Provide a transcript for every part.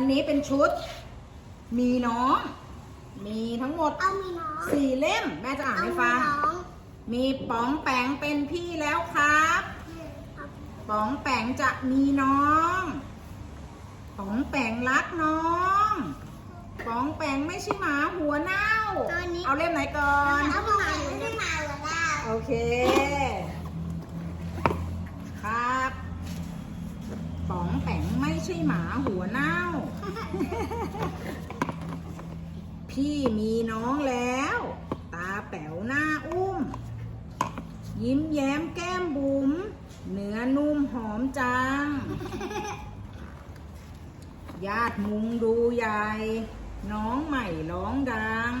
นนี้เป็นชุด มีน้อง มีทั้งหมดเอามีน้องสี่เล่ม แม่จะอ่านเอาให้มีฟังน้องมีป๋องแปงเป็นพี่แล้วครับเอาป๋องแปงจะมีน้อง ป๋องแปงรักน้อง ป๋องแปงไม่ใช่หมาหัวเน่า ตัวนี้ เอาเล่มไหนก่อน เอามาไม่ได้มาหรอกล่ะ โอเค ครับ ป๋องแปงไม่ ใช่หมาหัวเน่า พี่มีน้องแล้ว ตาแป๋วหน้าอุ้ม ยิ้มแย้มแก้มบุ๋มเนื้อนุ่มหอมจัง ญาติมุงดูใหญ่ น้องใหม่ร้องดัง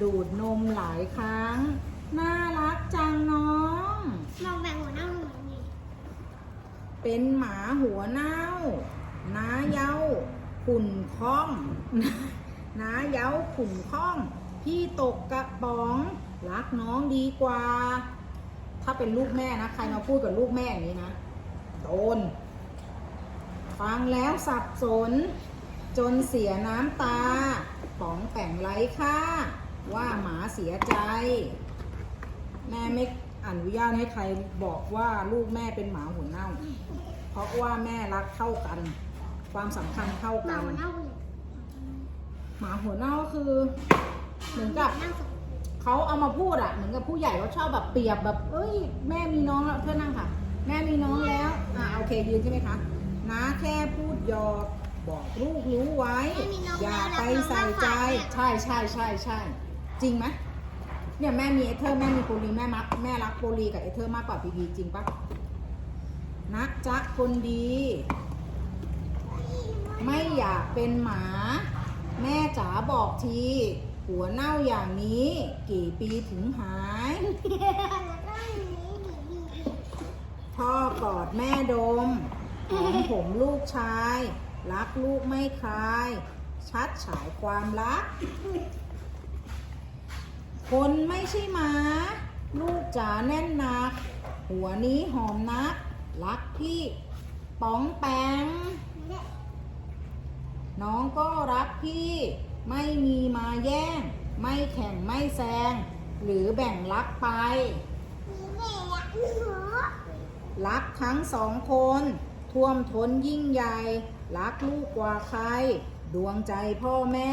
ดูดนมหลายครั้ง น่ารักจังน้องน้องแบ่งหัวหน้าหนูนี่เป็นหมาหัวเน่า น้าเย้าขุ่นค้องน้าเย้าขุ่นค้อง พี่ตกกระป๋อง รักน้องดีกว่า ถ้าเป็นลูกแม่นะ ใครมาพูดกับลูกแม่อย่างนี้นะ โดน ฟังแล้วสับสน จนเสียน้ำตา ป๋องแต่งไร้ค่า ว่าหมาเสียใจ แม่ไม่อนุญาตให้ใครบอกว่าลูกแม่เป็นหมาหัวเน่า เพราะว่าแม่รักเท่ากัน ความสำคัญเท่าหมากัน หัวหน้าเลยหมาหัวเน่าก็คือเหมือนกับหน้าสองเขาเอามาพูดอะเหมือนกับผู้ใหญ่เขาชอบแบบเปรียบแบบเอ้ยแม่มีน้องแล้วเพื่อนนั่งค่ะ แม่มีน้องแล้วอ่าโอเคยืนใช่ไหมคะน้าแค่พูดหยอกบอกลูกรู้ไว้ อย่าไปใส่ใจ ใช่ใช่ใช่ใช่จริงไหมเนี่ยแม่มีเอเธอร์แม่มีโปลีแม่มักแม่รักโปลีกับเอเธอร์มากกว่าพีพีจริงปะนักจักคนดี ไม่อยากเป็นหมา แม่จ๋าบอกที หัวเน่าอย่างนี้ กี่ปีถึงหายแล้วก็อันนี้ดีดีพ่อกอดแม่ดมหอมผมลูกชาย รักลูกไม่คลาย ชัดฉายความรัก คนไม่ใช่หมา ลูกจ๋าแน่นหนัก หัวนี้หอมนัก รักพี่ป๋องแปง น้องก็รักพี่ไม่มีมาแย่ง ไม่แข่งไม่แซง หรือแบ่งรักไป รักทั้งสองคน ท่วมท้นยิ่งใหญ่ รักลูกกว่าใคร ดวงใจพ่อแม่